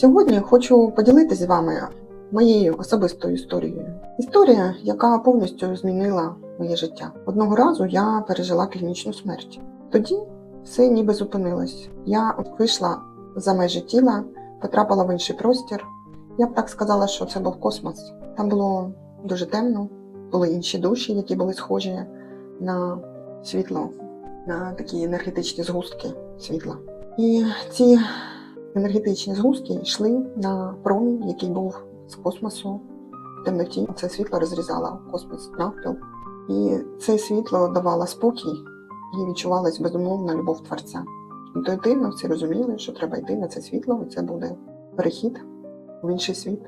Сьогодні хочу поділитися з вами моєю особистою історією. Історія, яка повністю змінила моє життя. Одного разу я пережила клінічну смерть. Тоді все ніби зупинилось. Я вийшла за межі тіла, потрапила в інший простір. Я б так сказала, що це був космос. Там було дуже темно, були інші душі, які були схожі на світло, на такі енергетичні згустки світла. І ці енергетичні згустки йшли на промінь, який був з космосу в темноті. Це світло розрізало космос навпіл. І це світло давало спокій і відчувалась безумовна любов Творця. Інтуїтивно всі розуміли, що треба йти на це світло, і це буде перехід в інший світ.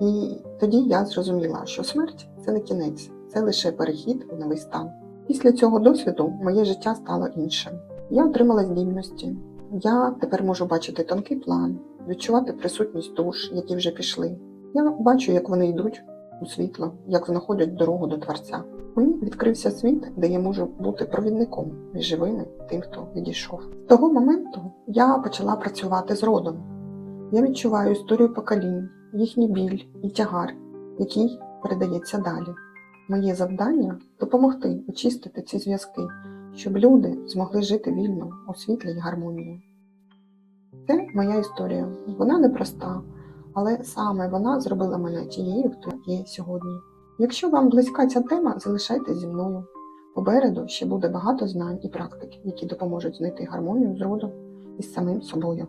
І тоді я зрозуміла, що смерть це не кінець, це лише перехід в новий стан. Після цього досвіду моє життя стало іншим. Я отримала здібності. Я тепер можу бачити тонкий план, відчувати присутність душ, які вже пішли. Я бачу, як вони йдуть у світло, як знаходять дорогу до Творця. Мені відкрився світ, де я можу бути провідником між живими тим, хто відійшов. З того моменту я почала працювати з родом. Я відчуваю історію поколінь, їхній біль і тягар, який передається далі. Моє завдання допомогти очистити ці зв'язки, щоб люди змогли жити вільно у світлі й гармонії. Це моя історія. Вона непроста, але саме вона зробила мене тією, хто є сьогодні. Якщо вам близька ця тема, залишайтесь зі мною. Попереду ще буде багато знань і практик, які допоможуть знайти гармонію з родом і самим собою.